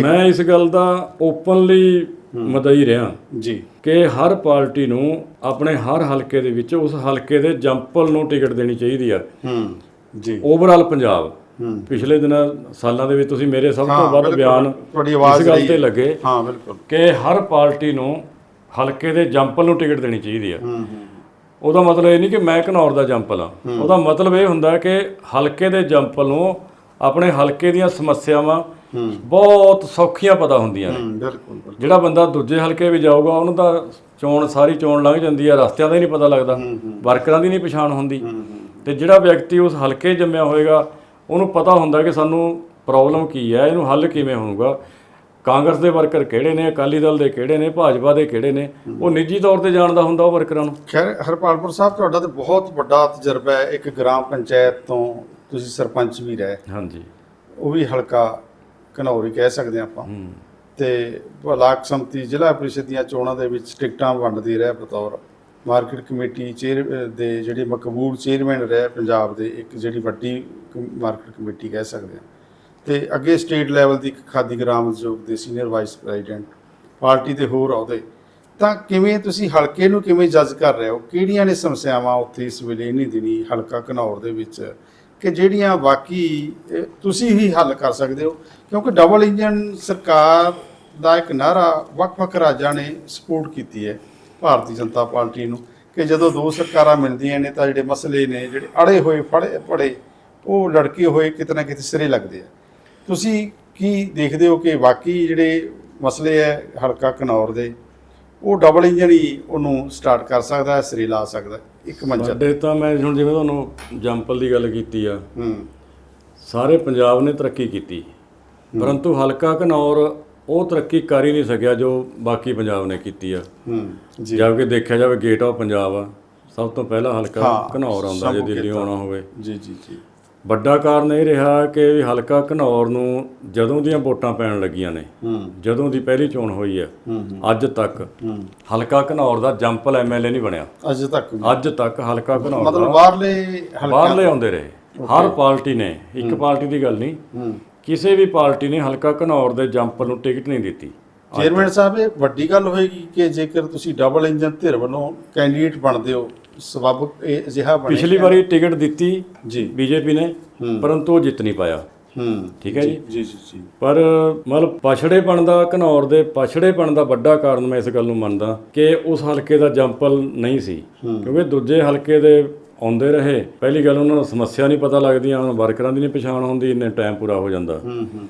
ਮੈਂ ਇਸ ਗੱਲ ਦਾ ਓਪਨਲੀ ਮਦਈ ਰਿਹਾ। ਜੀ। ਕਿ ਹਰ ਪਾਰਟੀ ਨੂੰ ਆਪਣੇ ਹਰ ਹਲਕੇ ਦੇ ਵਿੱਚ ਉਸ ਹਲਕੇ ਦੇ ਜੰਪਲ ਨੂੰ ਟਿਕਟ ਦੇਣੀ ਚਾਹੀਦੀ ਆ। ਹੂੰ ਜੀ। ਓਵਰਆਲ ਪੰਜਾਬ। ਪਿਛਲੇ ਦਿਨਾਂ ਸਾਲਾਂ ਦੇ ਵਿੱਚ ਤੁਸੀਂ ਮੇਰੇ ਸਭ ਤੋਂ ਵੱਧ। ਬਿਆਨ ਤੁਹਾਡੀ ਆਵਾਜ਼ ਇਸ ਗੱਲ ਤੇ। ਲੱਗੇ ਹਾਂ ਬਿਲਕੁਲ। ਕਿ ਹਰ ਪਾਰਟੀ ਨੂੰ ਹਲਕੇ ਦੇ ਜੰਪਲ ਨੂੰ ਟਿਕਟ ਦੇਣੀ ਚਾਹੀਦੀ ਆ। ਹੂੰ ਹੂੰ। ਉਹਦਾ ਮਤਲਬ ਇਹ ਨਹੀਂ ਕਿ ਮੈਂ ਘਨੌਰ ਦਾ ਜੰਪਲ ਆ। ਉਹਦਾ ਮਤਲਬ ਇਹ ਹੁੰਦਾ ਕਿ ਹਲਕੇ ਦੇ ਜੰਪਲ ਨੂੰ ਆਪਣੇ ਹਲਕੇ ਦੀਆਂ ਸਮੱਸਿਆਵਾਂ ਬਹੁਤ ਸੌਖੀਆਂ ਪਤਾ ਹੁੰਦੀਆਂ ਨੇ। ਹੂੰ ਬਿਲਕੁਲ। ਜਿਹੜਾ ਬੰਦਾ ਦੂਜੇ ਹਲਕੇ ਵਿੱਚ ਜਾਊਗਾ ਉਹਨੂੰ ਤਾਂ ਚੋਣ ਸਾਰੀ ਚੋਣ ਲੰਘ ਜਾਂਦੀ ਆ ਰਸਤਿਆਂ ਦਾ ਹੀ ਨਹੀਂ ਪਤਾ ਲੱਗਦਾ। ਵਰਕਰਾਂ ਦੀ ਨਹੀਂ ਪਛਾਣ ਹੁੰਦੀ। ਤੇ ਜਿਹੜਾ ਵਿਅਕਤੀ ਉਸ ਹਲਕੇ ਜੰਮਿਆ ਹੋਏਗਾ ਉਹਨੂੰ ਪਤਾ ਹੁੰਦਾ ਕਿ ਸਾਨੂੰ ਪ੍ਰੋਬਲਮ ਕੀ ਹੈ ਇਹਨੂੰ ਹੱਲ ਕਿਵੇਂ ਹੋਊਗਾ। ਕਾਂਗਰਸ ਦੇ ਵਰਕਰ ਕਿਹੜੇ ਨੇ ਅਕਾਲੀ ਦਲ ਦੇ ਕਿਹੜੇ ਨੇ ਭਾਜਪਾ ਦੇ ਕਿਹੜੇ ਨੇ ਉਹ ਨਿੱਜੀ ਤੌਰ ਤੇ ਜਾਣਦਾ ਹੁੰਦਾ ਉਹ ਵਰਕਰਾਂ ਨੂੰ। ਖੈਰ ਹਰਪਾਲਪੁਰ ਸਾਹਿਬ ਤੁਹਾਡਾ ਤਾਂ ਬਹੁਤ ਵੱਡਾ ਤਜਰਬਾ ਹੈ। ਇੱਕ ਗ੍ਰਾਮ ਪੰਚਾਇਤ ਤੋਂ ਤੁਸੀਂ ਸਰਪੰਚ ਵੀ ਰਹੇ। ਹਾਂਜੀ। ਉਹ ਵੀ ਹਲਕਾ ਘਨੌਰੀ ਕਹਿ ਸਕਦੇ ਹਾਂ ਆਪਾਂ। ਤੇ ਬਲਾਕ ਸੰਮਤੀ ਜ਼ਿਲ੍ਹਾ ਪ੍ਰੀਸ਼ਦ ਦੀਆਂ ਚੋਣਾਂ ਦੇ ਵਿੱਚ ਟਿਕਟਾਂ ਵੰਡਦੀ ਰਹੇ ਬਤੌਰ। ਮਾਰਕੀਟ ਕਮੇਟੀ ਚੇਅਰ ਦੇ ਜਿਹੜੇ ਮਕਬੂਲ ਚੇਅਰਮੈਨ ਰਹੇ ਪੰਜਾਬ ਦੇ ਇੱਕ ਜਿਹੜੀ ਵੱਡੀ ਮਾਰਕੀਟ ਕਮੇਟੀ ਕਹਿ ਸਕਦੇ ਹਾਂ। ਤੇ ਅੱਗੇ ਸਟੇਟ ਲੈਵਲ ਦੀ ਇੱਕ ਖਾਦੀ ਗ੍ਰਾਮ ਉਦਯੋਗ ਦੇ ਸੀਨੀਅਰ ਵਾਈਸ ਪ੍ਰੈਜ਼ੀਡੈਂਟ ਪਾਰਟੀ ਦੇ ਹੋਰ ਅਹੁਦੇ। ਤਾਂ ਕਿਵੇਂ ਤੁਸੀਂ ਹਲਕੇ ਨੂੰ ਕਿਵੇਂ ਜੱਜ ਕਰ ਰਹੇ ਹੋ? ਕਿਹੜੀਆਂ ਨੇ ਸਮੱਸਿਆਵਾਂ ਉੱਥੇ ਇਸ ਵੇਲੇ ਇਨੀ ਦਿਨੀ ਹਲਕਾ ਘਨੌਰ ਦੇ ਵਿੱਚ ਕਿ ਜਿਹੜੀਆਂ ਬਾਕੀ ਤੁਸੀਂ ਹੀ ਹੱਲ ਕਰ ਸਕਦੇ ਹੋ। ਕਿਉਂਕਿ ਡਬਲ ਇੰਜਨ ਸਰਕਾਰ ਦਾ ਇੱਕ ਨਾਰਾ ਵੱਖ-ਵੱਖ ਰਾਜਾਂ ਨੇ ਸਪੋਰਟ ਕੀਤੀ ਹੈ, ਭਾਰਤੀ ਜਨਤਾ ਪਾਰਟੀ ਨੂੰ, ਕਿ ਜਦੋਂ ਦੋ ਸਰਕਾਰਾਂ ਮਿਲਦੀਆਂ ਨੇ ਤਾਂ ਜਿਹੜੇ ਮਸਲੇ ਨੇ, ਜਿਹੜੇ ਅੜੇ ਹੋਏ, ਫੜੇ ਪੜੇ ਉਹ ਲੜਕੇ ਹੋਏ ਕਿਤੇ ਨਾ ਕਿਤੇ ਸਿਰੇ ਲੱਗਦੇ ਆ। ਤੁਸੀਂ ਕੀ ਦੇਖਦੇ ਹੋ ਕਿ ਵਾਕਈ ਜਿਹੜੇ ਮਸਲੇ ਹੈ, ਹਲਕਾ ਘਨੌਰ ਦੇ ਉਹ ਡਬਲ ਇੰਜਨ ਹੀ ਉਹਨੂੰ ਸਟਾਰਟ ਕਰ ਸਕਦਾ ਹੈ ਸਿਰੇ ਲਾ ਸਕਦਾ ਇੱਕ ਮੰਜ਼ਲ। ਸਾਡੇ ਤਾਂ ਮੈਂ ਹੁਣ ਜਿਵੇਂ ਤੁਹਾਨੂੰ ਜੰਪਲ ਦੀ ਗੱਲ ਕੀਤੀ ਆ ਹੂੰ। ਸਾਰੇ ਪੰਜਾਬ ਨੇ ਤਰੱਕੀ ਕੀਤੀ। ਪਰੰਤੂ ਹਲਕਾ ਘਨੌਰ ਉਹ ਤਰੱਕੀ ਕਰ ਹੀ ਨਹੀਂ ਸਕਿਆ ਜੋ ਬਾਕੀ ਪੰਜਾਬ ਨੇ ਕੀਤੀ ਆ। ਹੂੰ ਜੀ। ਜਦ ਕਿ ਦੇਖਿਆ ਜਾਵੇ ਗੇਟ ਆਫ ਪੰਜਾਬ ਆ ਸਭ ਤੋਂ ਪਹਿਲਾ ਹਲਕਾ ਘਨੌਰ ਆਉਂਦਾ ਜੇ ਦਿੱਲੀ। ਆਉਣਾ ਹੋਵੇ। ਜੀ ਜੀ ਜੀ। ਵੱਡਾ ਕਾਰਨ ਇਹ ਰਿਹਾ ਕਿ ਹਲਕਾ ਘਨੌਰ ਨੂੰ ਜਦੋਂ ਦੀਆਂ ਵੋਟਾਂ ਪੈਣ ਲੱਗੀਆਂ ਨੇ ਜਦੋਂ ਦੀ ਪਹਿਲੀ ਚੋਣ ਹੋਈ ਹੂੰ ਅੱਜ ਤੱਕ ਹਲਕਾ ਘਨੌਰ ਦਾ ਜੰਪਲ ਐਮਐਲਏ ਨਹੀਂ ਬਣਿਆ। ਅਜੇ ਤੱਕ ਅੱਜ ਤੱਕ ਹਲਕਾ ਘਨੌਰ ਮਤਲਬ ਬਾਹਰਲੇ ਹਲਕਾ ਬਾਹਰਲੇ ਆਉਂਦੇ ਰਹੇ। ਹਰ ਪਾਰਟੀ ਨੇ ਇੱਕ ਪਾਰਟੀ ਦੀ ਗੱਲ ਨਹੀਂ। ਕਿਸੇ ਵੀ ਪਾਰਟੀ ਨੇ ਹਲਕਾ ਘਨੌਰ ਦੇ ਜੰਪਲ ਨੂੰ ਟਿਕਟ ਨਹੀਂ ਦਿੱਤੀ। ਚੇਅਰਮੈਨ ਸਾਹਿਬ ਇਹ ਵੱਡੀ ਗੱਲ ਹੋਏਗੀ ਕਿ ਜੇਕਰ ਤੁਸੀਂ ਡਬਲ ਇੰਜਨ ਧਿਰ ਵੱਲੋਂ ਕੈਂਡੀਡੇਟ ਬਣਦੇ ਹੋ ਸਬਬ ਇਹ ਅਜਿਹਾ ਬਣੇ ਪਿਛਲੀ ਵਾਰੀ ਟਿਕਟ ਦਿੱਤੀ ਜੀ। ਬੀਜੇਪੀ ਨੇ ਪਰੰਤੂ ਉਹ ਜਿੱਤ ਨਹੀਂ ਪਾਇਆ। ਹੂੰ। ਠੀਕ ਹੈ ਜੀ? ਜੀ ਜੀ ਪਰ ਮਤਲਬ ਪਛੜੇਪਣ ਦਾ ਘਨੌਰ ਦੇ ਪਛੜੇਪਣ ਦਾ ਵੱਡਾ ਕਾਰਨ ਮੈਂ ਇਸ ਗੱਲ ਨੂੰ ਮੰਨਦਾ ਕਿ ਉਸ ਹਲਕੇ ਦਾ ਜੰਪਲ ਨਹੀਂ ਸੀ। ਕਿਉਂਕਿ ਦੂਜੇ ਹਲਕੇ ਦੇ ਆਉਂਦੇ ਰਹੇ ਪਹਿਲੀ ਗੱਲ ਉਹਨਾਂ ਨੂੰ ਸਮੱਸਿਆ ਨਹੀਂ ਪਤਾ ਲੱਗਦੀਆਂ ਉਹਨਾਂ ਵਰਕਰਾਂ ਦੀ ਨਹੀਂ ਪਛਾਣ ਹੁੰਦੀ ਇੰਨੇ ਟਾਈਮ ਪੂਰਾ ਹੋ ਜਾਂਦਾ। ਹੂੰ ਹੂੰ।